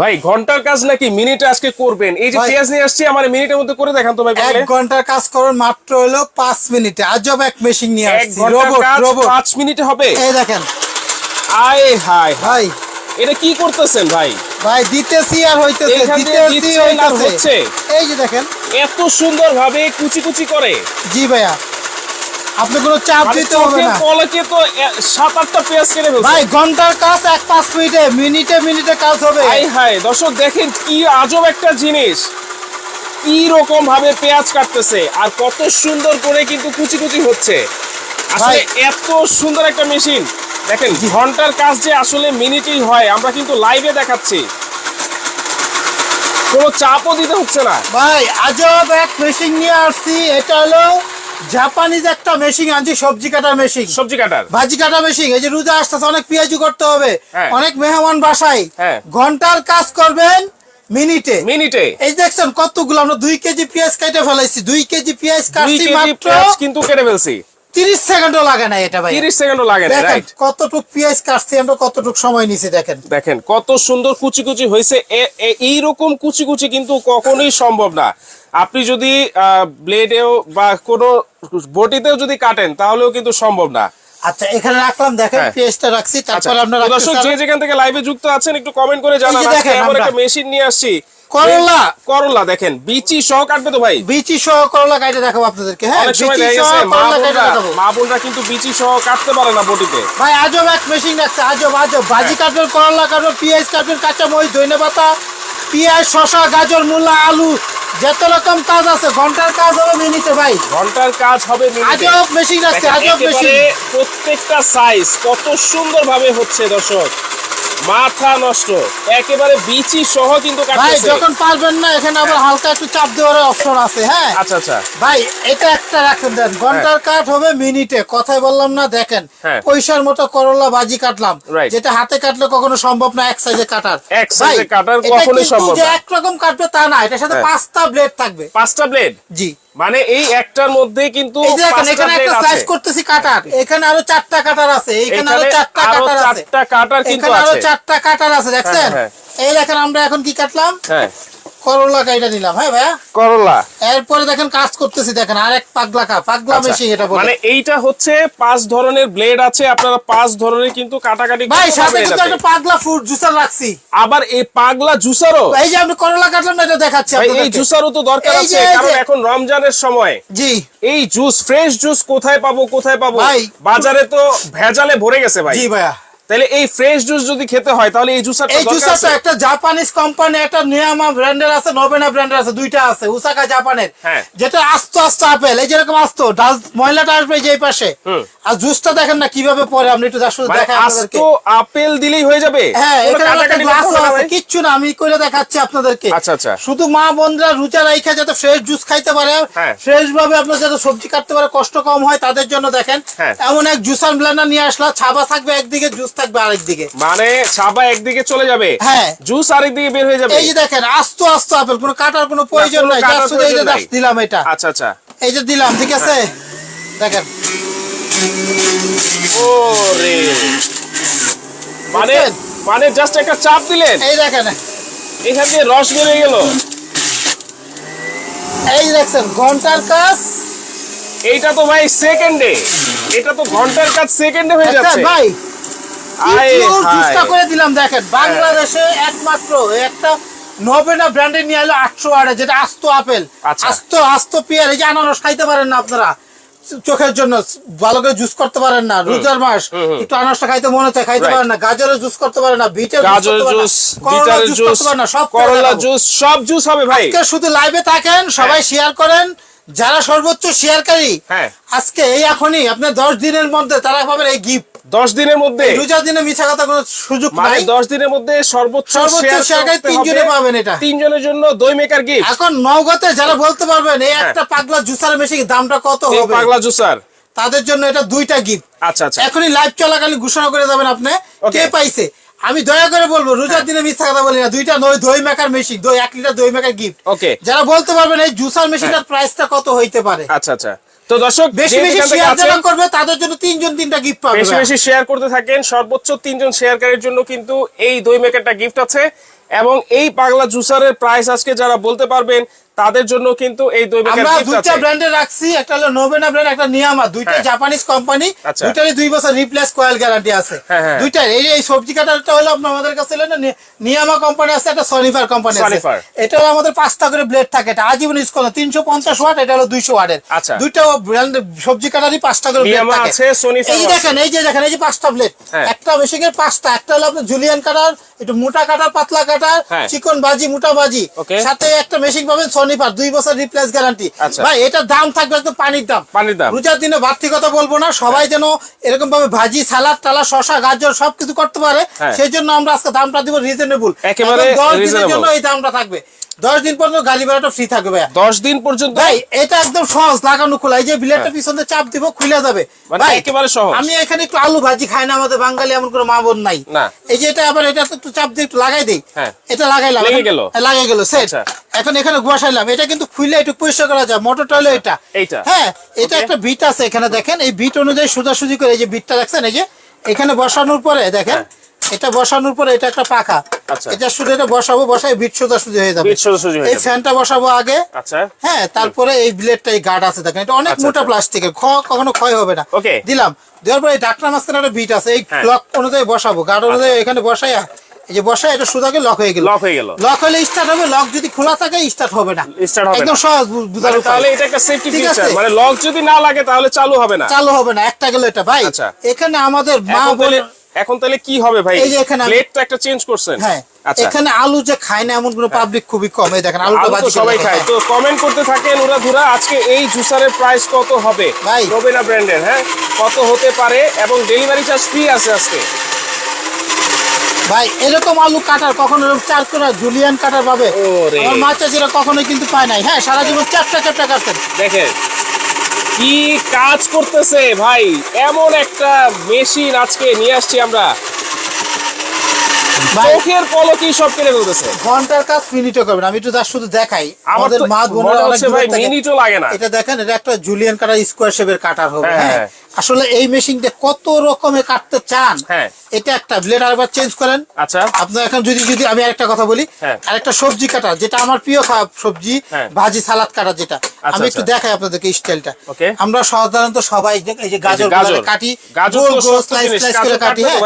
ভাই ঘণ্টার কাজ নাকি মিনিটে আজকে করবেন? এই যে পেঁয়াজ নিয়ে আসছি আমার মিনিটের মধ্যে করে দেখান তো ভাই এক ঘণ্টার কাজ করুন মাত্র হলো পাঁচ মিনিটে। আজব এক মেশিন নিয়ে আসছি। রোবট রোবট পাঁচ মিনিটে হবে? এই দেখেন। আয় হায় ভাই। এটা কি করতেছেন ভাই? ভাই দিতেছি আর হইতেছে দিতেছি হইতেছে। এই যে দেখেন। এত সুন্দর ভাবে কুচি কুচি করে। জি ভাইয়া। আপনি কোনো চাপ দিতে হবে না। তো এ- সাত আটটা পেঁয়াজ কেটে ভাই ঘণ্টার কাজ এক পাঁচ মিনিটে মিনিটে মিনিটে কাজ হবে। হাই হাই দর্শক দেখেন কি আজব একটা জিনিস। কি রকম ভাবে পেঁয়াজ কাটতেছে আর কত সুন্দর করে কিন্তু কুচি কুচি হচ্ছে। আসলে। এত সুন্দর একটা মেশিন। দেখেন ঘণ্টার কাজ যে আসলে মিনিটেই হয় আমরা কিন্তু লাইভে দেখাচ্ছি। কোনো চাপও দিতে হচ্ছে না। ভাই আজব এক মেশিন নিয়ে আসছি এটা হলো জাপানিজ একটা মেশিন আনছি সবজি কাটার মেশিন সবজি কাটার। ভাজি কাটা মেশিন এই যে রোজা আসতেছে অনেক পেঁয়াজু করতে হবে। হ্যাঁ। অনেক মেহমান বাসায় হ্যাঁ। ঘণ্টার কাজ করবেন মিনিটে। মিনিটে। এই দেখছেন কতগুলো আমরা দুই কেজি পেঁয়াজ কেটে ফেলাইছি। দুই কেজি পেঁয়াজ কাটছি মাত্র কিন্তু কেটে ফেলছি। তিরিশ সেকেন্ডও লাগে না এটা ভাই। তিরিশ সেকেন্ডও লাগে না রাইট কতটুক পেঁয়াজ কাটছি আমরা কতটুক সময় নিছি দেখেন। দেখেন কত সুন্দর কুচি কুচি হয়েছে। এ- এ- এইরকম কুচি কুচি কিন্তু কখনোই সম্ভব না। আপনি যদি ব্লেডেও বা কোনো বটিতেও যদি কাটেন তাহলেও কিন্তু সম্ভব না। আচ্ছা এখানে রাখলাম দেখেন হ্যাঁ। রাখছি আচ্ছা। তারপর আমরা দর্শক যে যেখান থেকে লাইভে যুক্ত আছেন একটু কমেন্ট করে জানান। আজকে আমরা- একটা মেশিন নিয়ে আসছি। করলা। করলা দেখেন। বিচি সহ কাটবে তো ভাই? বিচি সহ করলা কাটে দেখাবো আপনাদেরকে হ্যাঁ বিচি সহ করলা কাটে দেখাবো। মা বোনরা কিন্তু বিচি সহ কাটতে পারে না বটিতে। ভাই আজব এক মেশিন রাখছে আজব আজব। হ্যাঁ। ভাজি কাটবেন করলা কাটবেন পেঁয়াজ কাটবেন কাঁচা মরিচ ধনে পাতা পেঁয়াজ শশা গাজর মূলা আলু যত রকম কাজ আছে। ঘণ্টার কাজ হবে মিনিটে ভাই। ঘণ্টার কাজ হবে মিনিটে। আজব মেশিন যাচ্ছে দেখেন, আজব মেশিন প্রত্যেকটা সাইজ কত সুন্দরভাবে হচ্ছে দর্শক। মাথা নষ্ট। একেবারে বিচি সহ কিন্তু ভাই যখন পারবেন না এখানে আবার হালকা একটু চাপ দেওয়ার অপশন আছে হ্যাঁ? আচ্ছা আচ্ছা। ভাই এটা একটা রাখেন দেন। ঘণ্টার কাট হবে মিনিটে কথাই বললাম না দেখেন। হ্যাঁ। পয়সার মতো করলা ভাজি কাটলাম. যেটা হাতে কাটলে কখনো সম্ভব না এক সাইজে কাটার। এক ভাই, কাটার এটা কখনোই সম্ভব না। একরকম কাটবে তা না এটার সাথে হ্যাঁ। পাঁচটা ব্লেড থাকবে। পাঁচটা ব্লেড জি। মানে এই একটার মধ্যে কিন্তু এখানে একটা। স্লাইস করতেছি কাটার। এখানে আরও চারটা কাটার আছে এখানে আরও চারটা কাটার আছে। চারটা কাটার কিন্তু এখানে আরও চারটা কাটার আছে দেখছেন? এই দেখেন আমরা এখন কি কাটলাম? হ্যাঁ। করলা কাইটা নিলাম হ্যাঁ ভাইয়া? করলা। এরপরে দেখেন কাজ করতেছি দেখেন আরেক পাগলা কা পাগলা আচ্ছা, মেশিন এটা বলে। মানে এইটা হচ্ছে পাঁচ ধরনের ব্লেড আছে আপনারা পাঁচ ধরনের কিন্তু কাটাকাটি ভাই সাথে কিন্তু একটা পাগলা ফুড জুসার রাখছি। আবার এই পাগলা জুসারও এই যে আপনি করলা কাটলাম না এটা দেখাচ্ছি ভাই এই। জুসারও তো দরকার আছে কারণ এখন রমজানের সময়। জি। এই জুস ফ্রেশ জুস কোথায় পাবো কোথায় পাবো? ভাই। বাজারে তো ভেজালে ভরে গেছে ভাই। জি ভাইয়া। তাহলে এই ফ্রেশ জুস যদি খেতে হয় তাহলে এই জুসারটা এই দরকার জুসারটা একটা জাপানিজ কোম্পানি একটা নিয়ামা ব্র্যান্ডের আছে নবেনা ব্র্যান্ডের আছে দুইটা আছে উসাকা জাপানের হ্যাঁ। যেটা আস্ত আস্ত আপেল এই যেরকম আস্ত ময়লাটা আসবে যে পাশে। আর জুসটা দেখেন না কীভাবে পরে আপনি একটু আসলে মানে দেখাই আস্ত আপেল দিলেই হয়ে যাবে? হ্যাঁ এখানে একটা গ্লাস আছে কিচ্ছু না আমি করে দেখাচ্ছি আপনাদেরকে। আচ্ছা, আচ্ছা। শুধু মা বোনরা রুচা রাইখা যাতে ফ্রেশ জুস খাইতে পারে হ্যাঁ। ফ্রেশ ভাবে আপনার যাতে সবজি কাটতে পারে কষ্ট কম হয় তাদের জন্য দেখেন। হ্যাঁ। এমন এক জুসার ব্লেন্ডার নিয়ে আসলা ছাবা থাকবে একদিকে জুস থাকবে আরেক দিকে। মানে ছাবা একদিকে চলে যাবে। হ্যাঁ। জুস আরেকদিকে বের হয়ে যাবে। এই যে দেখেন আস্ত আস্ত আপেল কোনো কাটার কোনো প্রয়োজন নাই শুধু এই যে দিলাম এটা। আচ্ছা আচ্ছা। এই যে দিলাম ঠিক আছে? দেখেন। ওরে। মানে মানে জাস্ট একটা চাপ দিলেন। এই দেখেন। এখান দিয়ে রস বেরিয়ে গেল। এই দেখছেন ঘণ্টার কাজ। এইটা তো ভাই সেকেন্ডে এটা তো ঘণ্টার কাজ সেকেন্ডে হয়ে দেখছেন যাচ্ছে। ভাই হায়। করে দিলাম দেখেন বাংলাদেশে একমাত্র একটা নবেনা নিয়ে এলো আটশো আড়ে যেটা আস্ত আপেল। আচ্ছা। আস্ত আস্ত পেয়ার এই যে আনারস খাইতে পারেন না আপনারা। চোখের জন্য ভালো করে জুস করতে পারেন না রোজার মাস। একটু আনারসটা খাইতে মনে চায় খাইতে পারেন না। গাজরের জুস করতে পারেন না বিটের জুস করতে পারেন না সব করলা জুস সব জুস হবে ভাই। আজকে শুধু লাইভে থাকেন সবাই শেয়ার করেন। যারা সর্বোচ্চ শেয়ারকারী হ্যাঁ। আজকে এই এখনই আপনার দশ দিনের মধ্যে তারা পাবেন এই গিফট দশ দিনের মধ্যে রোজার দিনে মিছা কথা কোনো সুযোগ মানে নাই। দশ দিনের মধ্যে সর্বোচ্চ সর্বোচ্চ share তিনজনে পাবেন এটা। তিনজনের জন্য দই মেকার গিফট এখন নওগাঁতে যারা বলতে পারবেন এই হ্যাঁ। একটা পাগলা জুসার মেশিন দামটা কত হবে? পাগলা জুসার। তাদের জন্য এটা দুইটা গিফট আচ্ছা আচ্ছা। এখনই লাইভ চলাকালীন ঘোষণা করে যাবেন আপনি. কে পাইছে? আমি দয়া করে বলব রোজার দিনে মিথ্যা কথা বলি না। দুইটা দই দই মেকার মেশিন দই এক লিটার দই মেকার গিফট ওকে যারা বলতে পারবেন এই জুসার মেশিনটার প্রাইসটা কত হইতে পারে? আচ্ছা আচ্ছা। তো দর্শক বেশি বেশি শেয়ার যারা করবে তাদের জন্য তিনজন তিনটা গিফট পাবে বেশি বেশি শেয়ার করতে থাকেন। সর্বোচ্চ তিনজন শেয়ারকারীর জন্য কিন্তু এই দই মেকারটা গিফট আছে। এবং এই পাগলা জুসারের প্রাইস আজকে যারা বলতে পারবেন তাদের জন্য কিন্তু এই দই আমরা দুইটা ব্র্যান্ডে রাখছি একটা হলো নোবেনা ব্র্যান্ড একটা নিয়ামা দুইটা। Japanese company. দুইটারই দুই বছর রিপ্লেস কয়েল গ্যারান্টি আছে হ্যাঁ, হ্যাঁ। দুইটার এই এই সবজি কাটারটা হলো আমাদের কাছে হলো নিয়ামা কোম্পানি আছে একটা সনিফার কোম্পানি আছে এটা আমাদের পাঁচটা করে ব্লেড থাকে এটা আজীবন ইউজ করা তিনশো পঞ্চাশ ওয়াট এটা হলো দুইশো ওয়াটের আচ্ছা। দুইটা ব্র্যান্ড সবজি কাটারই পাঁচটা করে ব্লেড থাকে আছে, সনিফার এই দেখেন এই যে দেখেন এই যে পাঁচটা ব্লেড হ্যাঁ। একটা মেশিনের পাঁচটা একটা হলো আপনার জুলিয়ান কাটার একটু মোটা কাটার পাতলা কাটার। চিকন বাজি মোটা বাজি সাথে একটা মেশিন পাবেন সনিফার দুই বছর রিপ্লেস গ্যারান্টি আচ্ছা। ভাই এটার দাম থাকবে একদম পানির দাম। পানির দাম। রোজার দিনে বাড়তি কথা বলব না সবাই যেন এরকম ভাবে ভাজি সালাদ টালা শশা গাজর সবকিছু করতে পারে হ্যাঁ। সেই জন্য আমরা আজকে দামটা দিব রিজনেবল একেবারে দশ দিনের জন্য এই দামটা থাকবে। দশ দিন পর্যন্ত গাড়ি ভাড়াটা ফ্রি থাকবে ভাইয়া দশ দিন পর্যন্ত ভাই এটা একদম সহজ লাগানো খোলা এই যে বিলেটটা পিছনে চাপ দিব খুলে যাবে হ্যাঁ। মানে ভাই, একেবারে সহজ। আমি এখানে একটু আলু ভাজি খাই না আমাদের বাঙালি এমন কোনো মা বোন নাই না। এই যে এটা আবার এটা একটু চাপ দিয়ে একটু লাগাই দেই হ্যাঁ। এটা লাগাইলাম লেগে গেল? হ্যাঁ, লাগে গেল সেট আচ্ছা। এখন এখানে বসাইলাম এটা কিন্তু খুলে একটু পরিষ্কার করা যায় মোটরটা হলো এটা এইটা? হ্যাঁ এটা একটা বিট আছে এখানে দেখেন এই বিট অনুযায়ী সোজাসুজি করে এই যে বিটটা দেখছেন এই যে এখানে বসানোর পরে দেখেন এটা বসানোর পরে এটা একটা পাখা। হ্যাঁ। আচ্ছা। এটা শুধু এটা বসাবো বসাই বিট সোজাসুজি হয়ে যাবে। এই ফ্যানটা বসাবো আগে। আচ্ছা। হ্যাঁ তারপরে এই ব্লেডটা এই গার্ড আছে দেখেন এটা অনেক আচ্ছা, মোটা। প্লাস্টিকের খ- কখনো ক্ষয় হবে না. দিলাম। দেওয়ার পরে এই ডাক্তার মাঝখানে একটা বিট আছে এই হ্যাঁ। লক অনুযায়ী বসাবো। গার্ড অনুযায়ী এখানে বসাইয়া এই যে বসাই এটা সুদাকে লক হয়ে গেল। লক হয়ে গেল। লক হলে স্টার্ট হবে লক যদি খোলা থাকে স্টার্ট হবে না। Start হবে একদম সহজ বুঝার মানে তাহলে এটা একটা সেফটি ফিচার মানে লক যদি না লাগে তাহলে চালু হবে না। চালু হবে না একটা গেল এটা। ভাই আচ্ছা। এখানে আমাদের মা বোন এখন তাহলে কি হবে ভাই? এই যে এখানে প্লেটটা একটা চেঞ্জ করছেন। হ্যাঁ আচ্ছা। এখানে আলু যে খায় না এমন কোনো পাবলিক খুবই কম। এই দেখেন আলুটা আলু বাজি সবাই খায়। তো কমেন্ট করতে থাকেন ওরা ধুরা আজকে এই জুসারের প্রাইস কত হবে? ভাই। রবিনা ব্র্যান্ডের হ্যাঁ? কত হতে পারে এবং ডেলিভারি চার্জ ফ্রি আছে আজকে? ভাই এরকম আলু কাটার কখনো চার করে জুলিয়ান কাটার পাবে। আমার মাছ চাচিরা কখনোই কিন্তু পায় নাই। হ্যাঁ সারা জীবন চ্যাপটা চ্যাপটা কাটতেন দেখেন কি কাজ করতেছে ভাই? এমন একটা মেশিন আজকে নিয়ে আসছি আমরা। চোখের সব কেটে ফেলতেছে ঘণ্টার কাজ মিনিটও করবেন আমি একটু তার শুধু দেখাই আমাদের মা বোনেরা অনেক ভাই মিনিটও লাগে না এটা দেখেন এটা একটা জুলিয়ান কাটার স্কোয়ার শেপের কাটার হবে হ্যাঁ, হ্যাঁ হ্যাঁ। আসলে এই মেশিনটা কত রকমের কাটতে চান হ্যাঁ। এটা একটা ব্লেড আরেকবার চেঞ্জ করেন আচ্ছা আপনার এখন যদি যদি আমি আরেকটা কথা বলি। আরেকটা সবজি কাটা যেটা আমার প্রিয় সবজি। ভাজি সালাদ কাটা যেটা আমি একটু আচ্ছা। দেখাই আপনাদেরকে স্টাইলটা আমরা সাধারণত সবাই এই যে গাজর। কাটি গাজর স্লাইস স্লাইস করে কাটি হ্যাঁ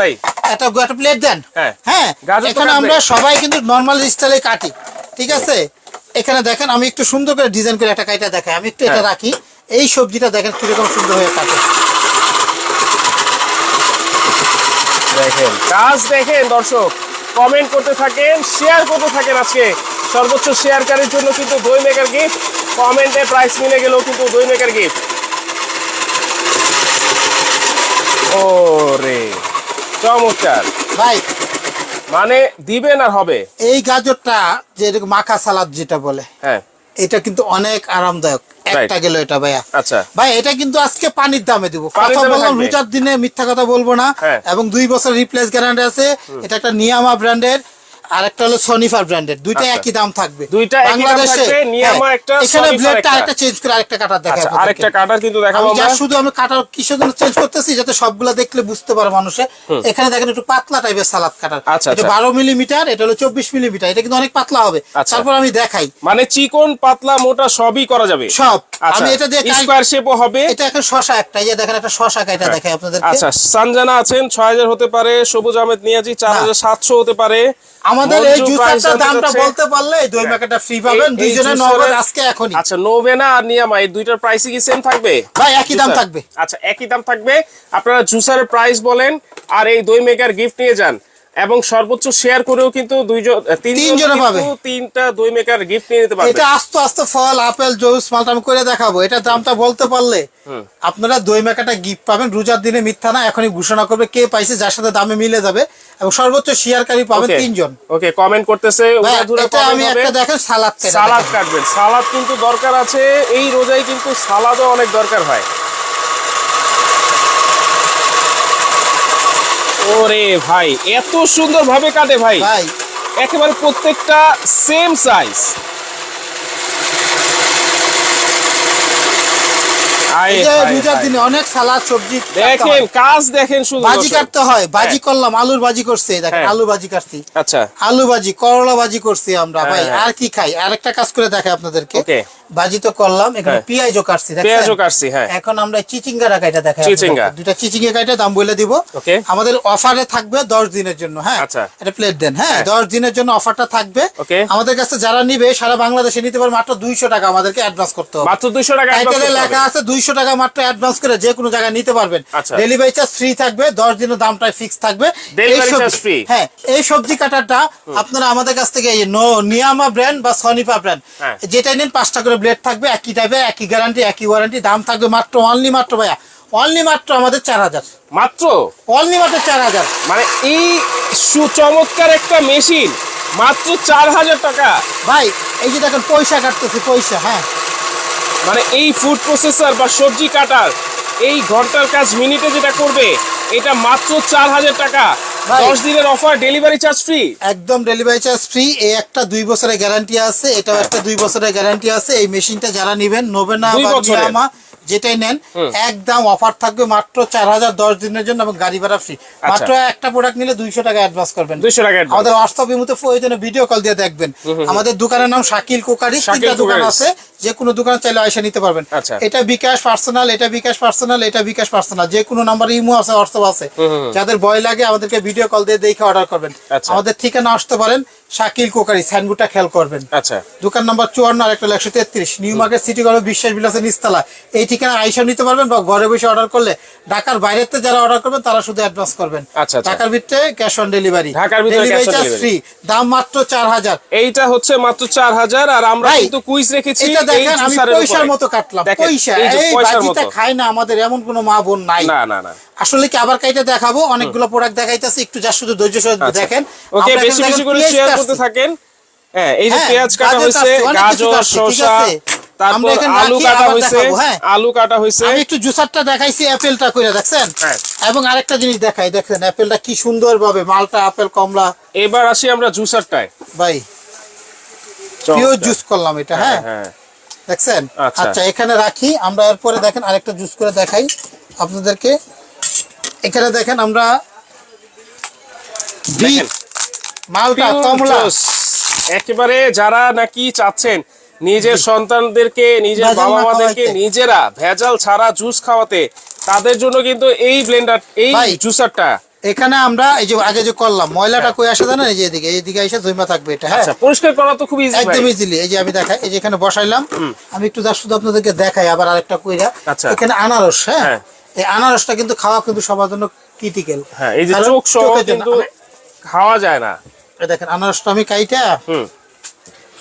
একটা একটা প্লেট দেন হ্যাঁ। হ্যাঁ এখানে আমরা সবাই কিন্তু নর্মাল স্টাইলে কাটি ঠিক আছে? এখানে দেখেন আমি একটু সুন্দর করে ডিজাইন করে একটা কাইটা দেখাই আমি একটু এটা হ্যাঁ। রাখি। এই সবজিটা দেখেন কীরকম সুন্দর হয়ে কাটে। দেখেন কাজ দেখেন দর্শক কমেন্ট করতে থাকেন শেয়ার করতে থাকেন আজকে। সর্বোচ্চ শেয়ারকারীর জন্য কিন্তু দই মেকার গিফট কমেন্টে প্রাইস মিলে গেলেও কিন্তু দই মেকার গিফট ওরে চমৎকার। ভাই মানে দিবেন আর হবে। এই গাজরটা যে মাখা সালাদ যেটা বলে হ্যাঁ। এটা কিন্তু অনেক আরামদায়ক। একটা গেল এটা ভাইয়া। আচ্ছা। ভাই এটা কিন্তু আজকে পানির দামে দিব। কথা বললাম রোজার দিনে মিথ্যা কথা বলব না। হ্যাঁ। এবং দুই বছর রিপ্লেস গ্যারান্টি আছে। এটা একটা নিয়ামা ব্র্যান্ডের আর একটা হলো সনিফার ব্র্যান্ডের দুইটা আচ্ছা। একই দাম থাকবে। দুইটা বাংলাদেশে নিয়ামা হ্যাঁ, একটা, এখানে ব্লেডটা একটা। আরেকটা চেঞ্জ করে আরেকটা কাটার দেখাই আচ্ছা আরেকটা কাটার কিন্তু দেখাবো আমি যা আমরা। শুধু আমি কাটার কিসের জন্য চেঞ্জ করতেছি যাতে সবগুলা দেখলে বুঝতে পারে মানুষে। এখানে দেখেন একটু পাতলা টাইপের সালাদ কাটার আচ্ছা, এটা আচ্ছা। বারো মিলিমিটার এটা হলো চব্বিশ মিলিমিটার এটা কিন্তু অনেক পাতলা হবে। আচ্ছা। তারপর আমি দেখাই। মানে চিকন পাতলা মোটা সবই করা যাবে। সব। আচ্ছা আমি এটা দিয়ে স্কোয়ার শেপও হবে। এটা এখন শশা একটা এই যে দেখেন একটা শশা কাইটা দেখাই আপনাদেরকে। আচ্ছা সানজানা আছেন ছয় হাজার হতে পারে সবুজ আহমেদ নিয়াজি চার হাজার সাতশো হতে পারে। আমাদের এই জুসারটার দামটা বলতে পারলে দুই প্যাকেটটা ফ্রি পাবেন। দুইজনের নগদ আজকে এখনই। আচ্ছা নোভেনা আর নিয়ামা এই দুইটার প্রাইসই কি সেম থাকবে? ভাই একই দাম? থাকবে। আচ্ছা একই দাম থাকবে। আপনারা জুসারের প্রাইস বলেন আর এই দই মেকার গিফট নিয়ে যান। এবং সর্বোচ্চ শেয়ার করেও কিন্তু দুইজন তিনজন পাবে। তিনটা দই মেকার গিফট নিয়ে নিতে পারবে। এটা আস্তে আস্তে ফল আপেল জুস মালটা আমি করে দেখাবো। এটা দামটা বলতে পারলে আপনারা দই মেকাটা গিফট পাবেন। রোজার দিনে মিথ্যা না এখনই ঘোষণা করবে কে পাইছে যার সাথে দামে মিলে যাবে। এবং সর্বোচ্চ শেয়ারকারী পাবেন তিনজন। ওকে কমেন্ট করতেছে এটা আমি একটা দেখেন সালাদ সালাদ কাটবেন। সালাদ কিন্তু দরকার আছে এই রোজায় কিন্তু সালাদও অনেক দরকার হয়। ওরে ভাই এত সুন্দর ভাবে কাটে ভাই। ভাই। একেবারে প্রত্যেকটা সেম সাইজ হায় এই যে হায় রোজার দিনে অনেক সালাদ সবজি দেখেন কাজ দেখেন শুধু বাজি কাটতে হয় বাজি হ্যাঁ। করলাম আলুর বাজি করছে দেখেন হ্যাঁ। আলু বাজি কাটছি আচ্ছা আলু বাজি করলা বাজি করছি আমরা হ্যাঁ, ভাই হ্যাঁ। আর কি খাই আরেকটা কাজ করে দেখাই আপনাদেরকে ওকে। তো করলাম এখানে হ্যাঁ। পেঁয়াজও কাটছি পেঁয়াজও কাটছি, হ্যাঁ। এখন আমরা চিচিঙ্গা কাইটা দেখাই চিচিঙ্গা। দুইটা চিচিঙ্গা কাইটা দাম বলে দিব আমাদের অফারে থাকবে দশ দিনের জন্য হ্যাঁ আচ্ছা। এটা প্লেট দেন হ্যাঁ হ্যাঁ। দশ দিনের জন্য অফারটা থাকবে আমাদের কাছে যারা নিবে সারা বাংলাদেশে নিতে পারে মাত্র দুইশো টাকা আমাদেরকে অ্যাডভান্স করতে হবে মাত্র দুইশো টাকা টাইটেলে লেখা আছে দুইশো টাকা মাত্র অ্যাডভান্স করে যে কোনো জায়গায় নিতে পারবেন। ডেলিভারি চার্জ ফ্রি থাকবে দশ দিনের দামটা ফিক্স থাকবে। হ্যাঁ এই সবজি কাটারটা আপনারা আমাদের কাছ থেকে এই নিয়ামা ব্র্যান্ড বা সনিপা ব্র্যান্ড। যেটাই নেন পাঁচটা করে ব্লেড থাকবে একই টাইপের একই গ্যারান্টি একই ওয়ারেন্টি দাম থাকবে মাত্র অনলি মাত্র ভাইয়া। অনলি মাত্র আমাদের চার হাজার। মাত্র? অনলি মাত্র চার হাজার। মানে এই সুচমৎকার একটা মেশিন মাত্র চার হাজার টাকা। ভাই এই যে দেখেন পয়সা কাটতেছি পয়সা হ্যাঁ। মানে এই ফুড প্রসেসর বা সবজি কাটার এই ঘণ্টার কাজ মিনিটে যেটা করবে এটা মাত্র চার হাজার টাকা। দশ দিনের অফার ডেলিভারি চার্জ ফ্রি একদম ডেলিভারি চার্জ ফ্রি এই একটা দুই বছরের গ্যারান্টি আছে এটাও একটা দুই বছরের গ্যারান্টি আছে এই মেশিনটা যারা নেবেন নোবেনা দুই বা বছরের। নিয়ামা যেটাই নেন একদম অফার থাকবে মাত্র চার হাজার দশ দিনের জন্য এবং গাড়ি ভাড়া ফ্রি মাত্র একটা প্রোডাক্ট নিলে দুইশো টাকা অ্যাডভান্স করবেন। দুইশো টাকা আমাদের হোয়াটসঅ্যাপ ইমুতে প্রয়োজনে ভিডিও কল দিয়ে দেখবেন। আমাদের দোকানের নাম শাকিল কোকারি তিনটা দোকান আছে যে কোনো দোকানে চাইলে এসে নিতে পারবেন। আচ্ছা। এটা বিকাশ পার্সোনাল এটা বিকাশ পার্সোনাল এটা বিকাশ পার্সোনাল যে কোনো নাম্বার ইমো আছে হোয়াটসঅ্যাপ আছে। যাদের ভয় লাগে আমাদেরকে ভিডিও কল দিয়ে দেখে অর্ডার করবেন। আচ্ছা। আমাদের ঠিকানা আসতে পারেন শাকিল কোকারি সাইনবোর্ডটা খেয়াল করবেন। আচ্ছা। দোকান নাম্বার চুয়ান্ন আর একটা একশো তেত্রিশ। নিউ মার্কেট সিটি কলেজ বিশ্বাস বিলাসের নিস্তালা এই ঠিকানা আইসা নিতে পারবেন বা ঘরে বসে অর্ডার করলে ঢাকার বাইরেতে যারা অর্ডার করবেন তারা শুধু অ্যাডভান্স করবেন। আচ্ছা, আচ্ছা। ঢাকার ভিতরে ক্যাশ অন ডেলিভারি ঢাকার ভিতরে ফ্রি দাম মাত্র চার হাজার। এইটা হচ্ছে মাত্র চার হাজার আর আমরা কিন্তু কুইজ রেখেছি এটা দেখেন আমি পয়সার মতো কাটলাম। পয়সা এই মতো। খায় না আমাদের এমন কোনো মা বোন নাই। না না না। আসলে কি আবার কাইটা দেখাবো? অনেকগুলো প্রোডাক্ট দেখাইতেছে একটু যা শুধু ধৈর্য সহকারে আচ্ছা। দেখেন। ওকে বেশি বেশি করে শেয়ার করতে থাকেন। হ্যাঁ এই যে হ্যাঁ, পেঁয়াজ কাটা কিছু গাজর শসা তারপর আলু কাটা হ্যাঁ। আলু কাটা হয়েছে। আমি একটু জুসারটা দেখাইছি অ্যাপেলটা করে দেখছেন? হ্যাঁ। এবং আরেকটা জিনিস দেখাই দেখেন অ্যাপেলটা কি সুন্দর ভাবে মালটা আপেল কমলা। এবার আসি আমরা জুসারটায়। ভাই পিওর জুস করলাম এটা হ্যাঁ? হ্যাঁ দেখছেন? আচ্ছা। আচ্ছা এখানে রাখি। আমরা এরপরে দেখেন আরেকটা জুস করে দেখাই আপনাদেরকে। এখানে দেখেন আমরা মালটা কমলা। একেবারে যারা নাকি চাচ্ছেন নিজের সন্তানদেরকে নিজের বাবা না মাদেরকে নিজেরা ভেজাল ছাড়া জুস খাওয়াতে তাদের জন্য কিন্তু এই ব্লেন্ডার এই জুসারটা এখানে আমরা এই যে আগে যে করলাম ময়লাটা কই আসে জানেন? এই যে এদিকে এইদিকে এসে ধুইমা থাকবে এটা হ্যাঁ? আচ্ছা পরিষ্কার করা তো খুব ইজি একদম ইজিলি এই যে আমি দেখাই এই যে এখানে বসাইলাম। আমি একটু শুধু আপনাদেরকে দেখাই আবার আরেকটা কইরা। আচ্ছা। এখানে আনারস হ্যাঁ? হ্যাঁ। এই আনারসটা কিন্তু খাওয়া কিন্তু সবার জন্য ক্রিটিক্যাল হ্যাঁ এই যে চোখ সহ কিন্তু খাওয়া যায় না। দেখেন আনারসটা আমি কাইটা। হুম।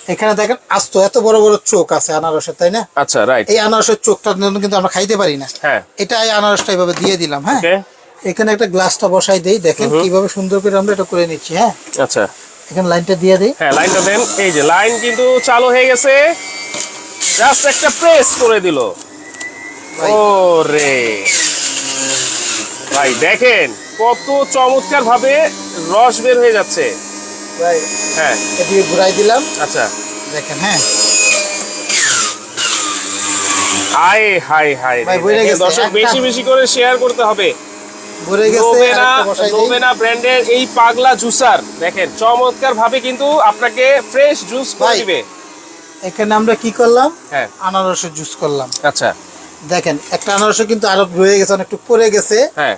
এখানে দেখেন আস্ত এত বড় বড় চোখ আছে আনারসের তাই না? আচ্ছা রাইট এই আনারসের জন্য কিন্তু আমরা খাইতে পারি না। হ্যাঁ। এটা এই আনারসটা এইভাবে দিয়ে দিলাম হ্যাঁ? এখানে একটা গ্লাসটা বসাই দেই দেখেন কীভাবে সুন্দর করে আমরা এটা করে নিচ্ছি হ্যাঁ? আচ্ছা। এখানে লাইনটা দিয়ে দেই। হ্যাঁ লাইনটা দেন। এই যে লাইন কিন্তু চালু হয়ে গেছে। জাস্ট একটা প্রেস করে দিল। ভাই। ও ভাই দেখেন কত চমৎকার ভাবে রস বের হয়ে যাচ্ছে। ভাই হ্যাঁ। এদিকে ঘুরাই দিলাম। আচ্ছা। দেখেন হ্যাঁ। হাই হাই হাই ভাই, বইরে গেছে, দর্শক বেশি বেশি করে শেয়ার করতে হবে। গেছে নোবেনা ব্র্যান্ডের এই পাগলা জুসার দেখেন চমৎকার ভাবে কিন্তু আপনাকে ফ্রেশ জুস করে দিবে। এখানে আমরা কি করলাম? হ্যাঁ। আনারসের জুস করলাম। আচ্ছা। দেখেন একটা আনারস কিন্তু আরও রয়ে গেছে অনেকটু পড়ে গেছে। হ্যাঁ।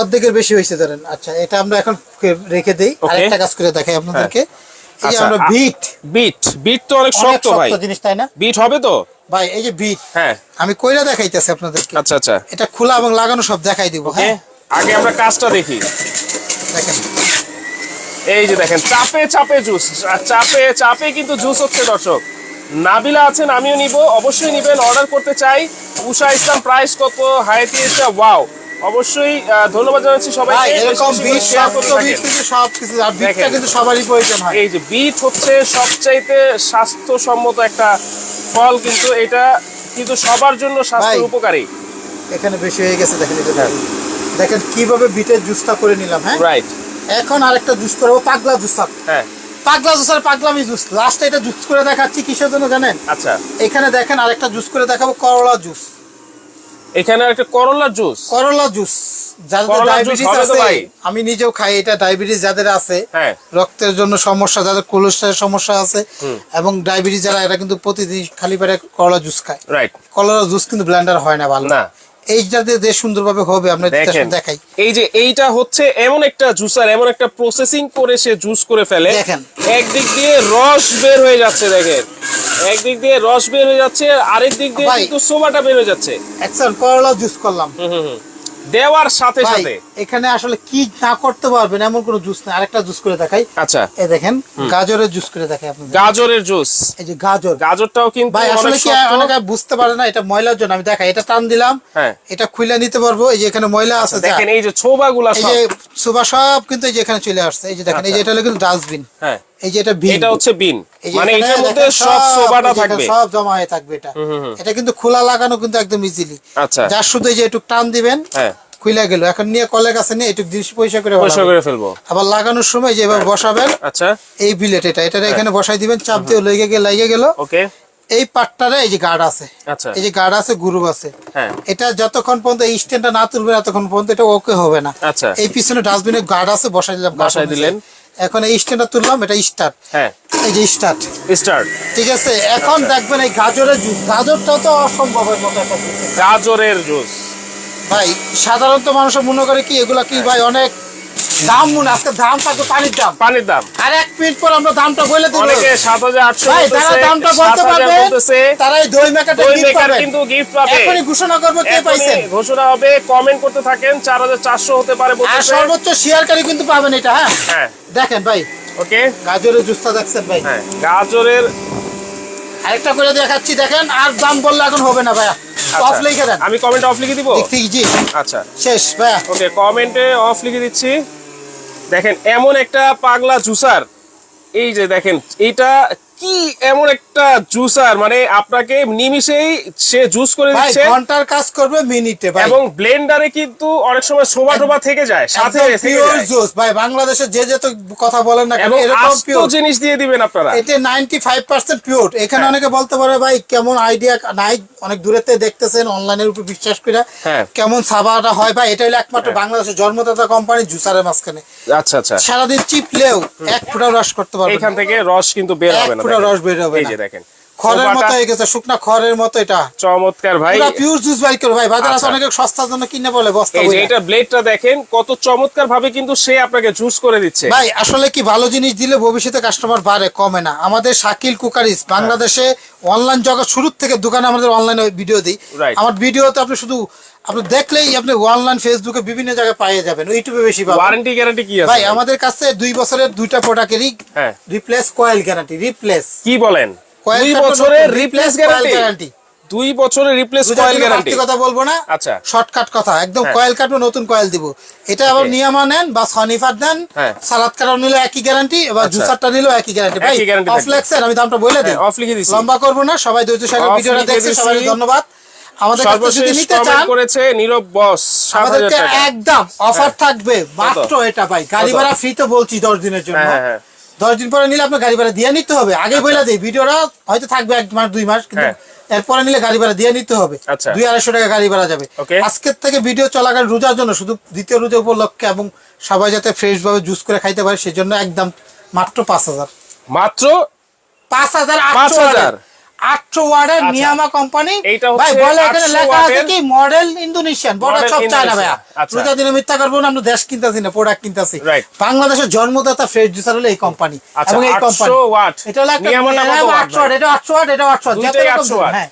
অর্ধেকের বেশি হয়েছে ধরেন। আচ্ছা এটা আমরা এখন রেখে দেই। আরেকটা কাজ করে দেখাই আপনাদেরকে। এই যে আচ্ছা, আমরা বিট। বিট। বিট তো অনেক শক্ত ভাই। শক্ত জিনিস তাই না? বিট হবে তো? ভাই এই যে বিট। হ্যাঁ। আমি কইরা দেখাইতেছি আপনাদেরকে। আচ্ছা আচ্ছা। এটা খোলা এবং লাগানো সব দেখাই দিব হ্যাঁ? আগে আমরা কাজটা দেখি। দেখেন। এই যে দেখেন চাপে চাপে জুস চাপে চাপে কিন্তু জুস হচ্ছে দর্শক। নাবিলা আছেন আমিও নিব। অবশ্যই নিবেন অর্ডার করতে চাই। উষা ইসলাম প্রাইস কত? হায়াতি এসে ওয়াও অবশ্যই ধন্যবাদ জানাচ্ছি সবাইকে। এরকম বিট সব কিছু আর বিটটা কিন্তু সবারই প্রয়োজন হয় এই যে বিট হচ্ছে সবচাইতে স্বাস্থ্যসম্মত একটা ফল কিন্তু এটা কিন্তু সবার জন্য স্বাস্থ্যের ভাই। উপকারী। এখানে বেশি হয়ে গেছে দেখেন এটা দেখেন। কীভাবে বিটের জুসটা করে নিলাম হ্যাঁ? রাইট এখন আরেকটা জুস করব পাগলা জুসার হ্যাঁ। পাগলা জুসার পাগলামি জুস। লাস্টে এটা জুস করে দেখাচ্ছি কিসের জন্য জানেন? আচ্ছা। এখানে দেখেন আরেকটা জুস করে দেখাবো করলা জুস। এখানে একটা করলার জুস। করলা জুস। যাদের ডায়াবেটিস আছে আমি নিজেও খাই এটা ডায়াবেটিস যাদের আছে হ্যাঁ। রক্তের জন্য সমস্যা যাদের কোলেস্ট্রলের সমস্যা আছে এবং ডায়াবেটিস যারা এরা কিন্তু প্রতিদিন খালি পেটে করলা জুস খায়। রাইট কলার জুস কিন্তু ব্লেন্ডার হয় না ভালো। না। এইটাতে যে সুন্দরভাবে হবে আমরা দেখাই এই যে এইটা হচ্ছে এমন একটা জুসার এমন একটা প্রসেসিং করে সে জুস করে ফেলে। দেখেন। একদিক দিয়ে রস বের হয়ে যাচ্ছে দেখেন। একদিক দিয়ে রস বের হয়ে যাচ্ছে আরেক দিক দিয়ে কিন্তু সোমাটা বের হয়ে যাচ্ছে। একজন করলা জুস করলাম। দেওয়ার সাথে সাথে। এখানে আসলে কি না করতে পারবেন এমন কোনো জুস না আরেকটা জুস করে দেখাই আচ্ছা এই দেখেন গাজরের জুস করে দেখাই আপনাদের গাজরের জুস এই যে গাজর গাজরটাও কিন্তু ভাই আসলে কি অনেকে বুঝতে পারে না এটা ময়লার জন্য আমি দেখাই এটা টান দিলাম হ্যাঁ। এটা খুলে নিতে পারব এই যে এখানে ময়লা আছে দেখেন এই যে ছোবাগুলা এই সব যে সুবা সব কিন্তু এই যে এখানে চলে আসছে এই যে দেখেন এই যে এটা হলো কিন্তু ডাস্টবিন হ্যাঁ এই যে এটা বিন এটা হচ্ছে বিন মানে এটার মধ্যে সব সোবাটা থাকবে সব জমা হয়ে থাকবে এটা এটা কিন্তু খোলা লাগানো কিন্তু একদম ইজিলি আচ্ছা যার শুধু এই যে একটু টান দিবেন হ্যাঁ খুলে গেল। এখন নিয়ে কলের কাছে নিয়ে একটু জিনিস পয়সা করে পয়সা করে ফেলব। আবার লাগানোর সময় যেভাবে বসাবেন আচ্ছা। এই বিলেট এটা এটা এখানে বসাই দিবেন চাপ দিয়ে লেগে গেলে লেগে গেল। ওকে। এই পাটটারে এই যে গার্ড আছে আচ্ছা। এই যে গার্ড আছে গ্রুপ আছে। হ্যাঁ। এটা যতক্ষণ পর্যন্ত এই স্ট্যান্ডটা না তুলবে ততক্ষণ পর্যন্ত এটা ওকে হবে না। আচ্ছা। এই পিছনে ডাস্টবিনে গার্ড আছে বসাই দিলাম বসাই দিলেন। এখন এই স্ট্যান্ডটা তুললাম এটা স্টার্ট হ্যাঁ। এই যে স্টার্ট স্টার্ট ঠিক আছে? এখন দেখবেন এই গাজরের জুস গাজরটাও তো অসম্ভবের মতো একটা গাজরের জুস ভাই সাধারণত মানুষ মনে করে কি এগুলা কি ভাই অনেক দাম মনে আজকে দাম থাকবে পানির দাম। পানির দাম। আর এক মিনিট পর আমরা দামটা বলে দেবো। অনেকে সাত হাজার আটশো ভাই তারা দামটা বলতে পারবে বলতেছে তারা এই দই মেকাটা দই মেকার পাবে। কিন্তু গিফট পাবে। এখনই ঘোষণা করব কে পাইছেন ঘোষণা হবে কমেন্ট করতে থাকেন চার হাজার চারশো হতে পারে আর বলতেছে। সর্বোচ্চ শেয়ারকারী কিন্তু পাবেন এটা হ্যাঁ? হ্যাঁ। দেখেন ভাই ওকে গাজরের জুসটা দেখছেন ভাই। হ্যাঁ গাজরের আরেকটা করে দেখাচ্ছি দেখেন আর দাম বললে এখন হবে না ভাইয়া। অফ লিখে দেন। আচ্ছা। আমি কমেন্ট অফ লিখে দিব? জি আচ্ছা। শেষ ভাইয়া। ওকে কমেন্টে অফ লিখে দিচ্ছি। দেখেন এমন একটা পাগলা জুসার। এই যে দেখেন এটা কি এমন একটা জুসার মানে আপনাকে নিমিষেই সে জুস করে দিচ্ছে। ঘণ্টার কাজ করবে মিনিটে ভাই। এবং ব্লেন্ডারে কিন্তু অনেক সময় শোভা টোবা থেকে যায়। সাথে পিওর জুস ভাই বাংলাদেশে যে যত কথা বলেন না এবং এরকম পিওর জিনিস দিয়ে দিবেন আপনারা। এটা নাইনটি ফাইভ পার্সেন্ট পিওর এখানে হ্যাঁ। অনেকে বলতে পারে ভাই কেমন আইডিয়া নাই? অনেক দূরেতে দেখতেছেন অনলাইনের উপর বিশ্বাস করে। হ্যাঁ। কেমন সাবাটা হয় ভাই এটা হলো একমাত্র বাংলাদেশের জন্মদাতা কোম্পানি জুসারের মাঝখানে। আচ্ছা আচ্ছা। সারাদিন চিপলেও এক ফোঁটা রস করতে পারবে এখান থেকে রস কিন্তু বের হবে না। দেখেন। রস বের হবে এই যে দেখেন খড়ের মতো হয়ে গেছে শুকনা খড়ের মতো এটা। চমৎকার ভাই। পুরা পিওর জুস করে ভাই। বাজার আছে আচ্ছা। অনেকে সস্তার জন্য কিনে বলে বস্তা এই যে এটা ব্লেডটা দেখেন কত চমৎকার ভাবে কিন্তু সে আপনাকে জুস করে দিচ্ছে। ভাই আসলে কি ভালো জিনিস দিলে ভবিষ্যতে কাস্টমার বাড়ে কমে না। আমাদের শাকিল কুকারিস বাংলাদেশে অনলাইন জগৎ শুরুর থেকে দোকানে আমাদের অনলাইনে ভিডিও দিই. আমার ভিডিওতে আপনি শুধু আপনি দেখলেই আপনি অনলাইন ফেসবুকে বিভিন্ন জায়গায় পাইয়ে যাবেন ইউটিউবে বেশি পাবেন। ওয়ারেন্টি গ্যারান্টি কি আছে? ভাই আমাদের কাছে দুই বছরের দুইটা প্রোডাক্টেরই হ্যাঁ। রিপ্লেস কয়েল গ্যারান্টি রিপ্লেস কি বলেন? দুই বছরের রিপ্লেস গ্যারান্টি দুই বছরের রিপ্লেস কয়েল গ্যারান্টি কথা বলব না আচ্ছা। শর্টকাট কথা। একদম হ্যাঁ। কয়েল কাটবো নতুন কয়েল দিব। এটা আবার. নিয়মা নেন বা সনিফার দেন হ্যাঁ। সালাদ কাটাও নিলে একই গ্যারান্টি এবার আচ্ছা। জুসারটা নিলেও একই গ্যারান্টি ভাই অফ। লেক্সের আমি দামটা বলে দিই। হ্যাঁ, off লিখে দিছি। লম্বা করব না সবাই সহকারে Off ভিডিওটা দেখছে সবাই ধন্যবাদ। আমাদের কাছে যদি নিতে চান করেছে নীরব বস আমাদেরকে একদম অফার থাকবে মাত্র এটা ভাই। গাড়ি ভাড়া ফ্রি তো বলছি দশ দিনের জন্য। হ্যাঁ, হ্যাঁ, দশ দিন পরে নিলে আপনার গাড়ি ভাড়া দিয়ে নিতে হবে আগে বলে দিই ভিডিওটা হয়তো থাকবে এক মাস দুই মাস কিন্তু হ্যাঁ। এরপরে নিলে গাড়ি ভাড়া দিয়ে নিতে হবে আচ্ছা। দুই আড়াইশো টাকা গাড়ি ভাড়া যাবে আজকের থেকে ভিডিও চলাকালীন রোজার জন্য শুধু দ্বিতীয় রোজা উপলক্ষে এবং সবাই যাতে ফ্রেশ ভাবে জুস করে খাইতে পারে সেজন্য একদম মাত্র পাঁচ হাজার মাত্র পাঁচ হাজার পাঁচ হাজার? আটশো ওয়ার্ডের আচ্ছা। নিয়ামা কোম্পানি ভাই বলে এখানে লেখা আছে কি মডেল ইন্দোনেশিয়ান বড় সব চায় না ভাইয়া। Indonesian, আচ্ছা। রোজা দিনে মিথ্যা করব না আমরা দেশ কিনতেছি না প্রোডাক্ট কিনতেছি। বাংলাদেশের জন্মদাতা ফ্রেশ জুসার হলো এই কোম্পানি আচ্ছা, এবং এই 800 কোম্পানি ওয়াট। এটা হলো একটা নিয়ামাটা ওয়াট আটশো ওয়াট এটা আটশো ওয়াট এটা আটশো ওয়াট দুইটাই যত রকম 800 ওয়াট। হ্যাঁ।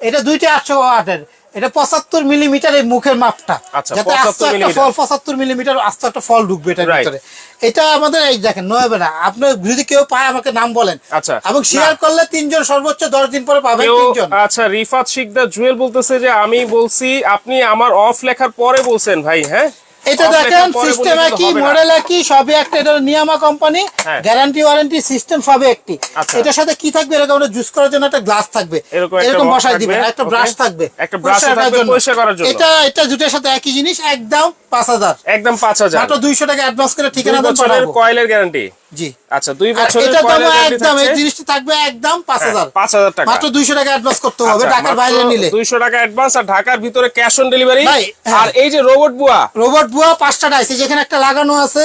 এটা দুইটা আটশো ওয়াটের। এটা পঁচাত্তর মিলিমিটার এই মুখের মাপটা। আচ্ছা, যাতে আস্ত একটা ফল পঁচাত্তর মিলিমিটার আস্ত একটা ফল ঢুকবে এটার ভিতরে। এটা আমাদের এই দেখেন নয় না। আপনার যদি কেউ পায় আমাকে নাম বলেন। আচ্ছা। এবং শেয়ার করলে তিনজন সর্বোচ্চ দশ দিন পরে পাবেন তিনজন। আচ্ছা রিফাত শিকদার জুয়েল বলতেছে যে আমি বলছি আপনি আমার অফ লেখার পরে বলছেন ভাই হ্যাঁ? এটা দেখেন সিস্টেম একই মডেল একই সবই একটা এটা Niyama company. Guarantee warranty system সবই একটি। আচ্ছা। এটার সাথে কি থাকবে? এরকম একটা জুস করার জন্য একটা গ্লাস থাকবে। এরকম একটা বসাই দিবেন একটা ব্রাশ থাকবে। একটা ব্রাশ থাকবে পয়সা করার জন্য। এটা এটা জুটের সাথে একই জিনিস একদম পাঁচ হাজার। একদম পাঁচ হাজার। মাত্র দুইশো টাকা অ্যাডভান্স করে ঠিকানা দেন পাঠাবো। কয়েলের গ্যারান্টি জি। আচ্ছা দুই আর বছরের এটার দাম একদম এই জিনিসটা থাকবে একদম পাঁচ হাজার। পাঁচ হাজার টাকা। মাত্র দুইশো টাকা অ্যাডভান্স করতে হবে আচ্ছা, ঢাকার বাইরে নিলে। 200 টাকা অ্যাডভান্স আর ঢাকার ভিতরে ক্যাশ অন ডেলিভারি হ্যাঁ। আর এই যে রোবট বুয়া? রোবট বুয়া পাঁচটা ডাইস যেখানে একটা লাগানো আছে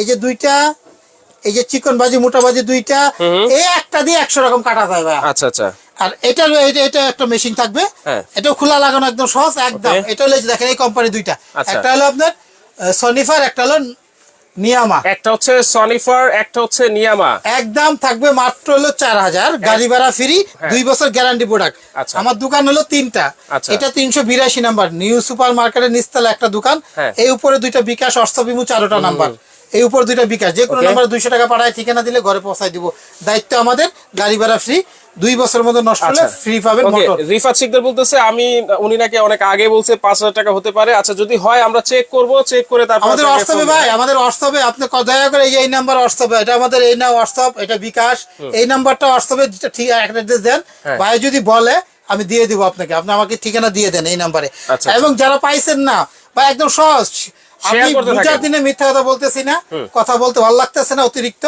এই যে দুইটা এই যে চিকন বাজি মোটা বাজি দুইটা এই একটা দিয়ে একশো রকম কাটা যায় ভাই আচ্ছা আচ্ছা। আর এটা এটা এটা একটা মেশিন থাকবে। হ্যাঁ। এটাও খোলা লাগানো একদম সহজ একদম। এটা হলো দেখেন এই কোম্পানি দুইটা। আচ্ছা। একটা হলো আপনার সনিফার একটা হলো নিয়ামা। একটা হচ্ছে সনিফার একটা হচ্ছে নিয়ামা। একদম থাকবে মাত্র হলো চার হাজার। গাড়ি ভাড়া ফ্রি দুই বছর গ্যারান্টি প্রোডাক্ট আচ্ছা। আমার দোকান হলো তিনটা। আচ্ছা। এটা তিনশো বিরাশি নাম্বার নিউ সুপার মার্কেটের নিস্তালা একটা দোকান। হ্যাঁ। এই উপরে দুইটা বিকাশ অর্থবিমু চারোটা নাম্বার এই উপর দুইটা বিকাশ যে কোনো. নাম্বার দুইশো টাকা পাঠায় ঠিকানা দিলে ঘরে পৌঁছায় দিব। দায়িত্ব আমাদের গাড়ি ভাড়া ফ্রি দুই বছরের মধ্যে নষ্ট হলে আচ্ছা। ফ্রি পাবেন মোটর রিফাত শিকদার বলতেছে আমি উনি নাকি অনেক আগে বলছে পাঁচ হাজার টাকা হতে পারে। আচ্ছা যদি হয় আমরা চেক করব চেক করে তারপর আমাদের হোয়াটসঅ্যাপে ভাই আমাদের হোয়াটসঅ্যাপে আপনি দয়া করে এই নাম্বার হোয়াটসঅ্যাপে এটা আমাদের এই না হোয়াটসঅ্যাপ এটা বিকাশ। এই নাম্বারটা হোয়াটসঅ্যাপে যেটা ঠিক অ্যাড্রেস দেন। হ্যাঁ। ভাই যদি বলে আমি দিয়ে দিব আপনাকে। আপনি আমাকে ঠিকানা দিয়ে দেন এই নাম্বারে আচ্ছা, এবং যারা পাইছেন না বা একদম সহজ। দিনে মিথ্যা কথা বলতেছি না কথা বলতে ভালো লাগতেছে না অতিরিক্ত।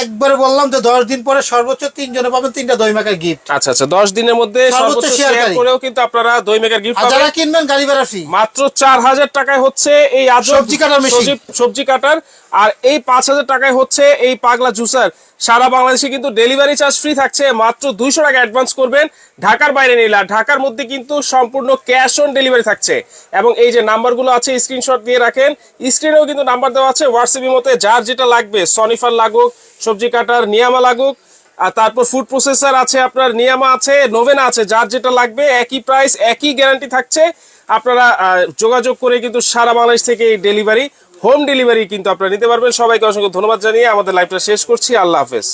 একবার বললাম যে দশ দিন পরে সর্বোচ্চ তিনজনে পাবেন তিনটা দই মাকের গিফট আচ্ছা আচ্ছা দশ দিনের মধ্যে সর্বোচ্চ সর্বোচ্চ শেয়ার করেও কিন্তু আপনারা দই মেকার গিফট যারা কিনবেন গাড়ি ভাড়া ফ্রি মাত্র চার হাজার টাকায় হচ্ছে এই সবজি কাটার মেশিন। সবজি কাটার। আর এই পাঁচ হাজার টাকায় হচ্ছে এই পাগলা জুসার সারা বাংলাদেশে কিন্তু ডেলিভারি চার্জ ফ্রি থাকছে। মাত্র দুইশো টাকা অ্যাডভান্স করবেন। ঢাকার বাইরে নিলে। ঢাকার মধ্যে কিন্তু সম্পূর্ণ ক্যাশ অন ডেলিভারি থাকছে। এবং এই যে নাম্বারগুলো আছে স্ক্রিনশট দিয়ে রাখেন। স্ক্রিনেও কিন্তু নাম্বার দেওয়া আছে হোয়াটসঅ্যাপের মধ্যে যার যেটা লাগবে সনিফার লাগুক, সবজি কাটার নিয়ামা লাগুক, আর তারপর ফুড প্রসেসর আছে আপনার, নিয়ামা আছে নোভেনা আছে, যার যেটা লাগবে, একই প্রাইস একই গ্যারান্টি থাকছে। আপনারা যোগাযোগ করে কিন্তু সারা বাংলাদেশ থেকে এই ডেলিভারি হোম ডেলিভারি কিন্তু আপনারা নিতে পারবেন। সবাইকে অসংখ্য ধন্যবাদ জানিয়ে আমাদের লাইভটা শেষ করছি। আল্লাহ হাফেজ।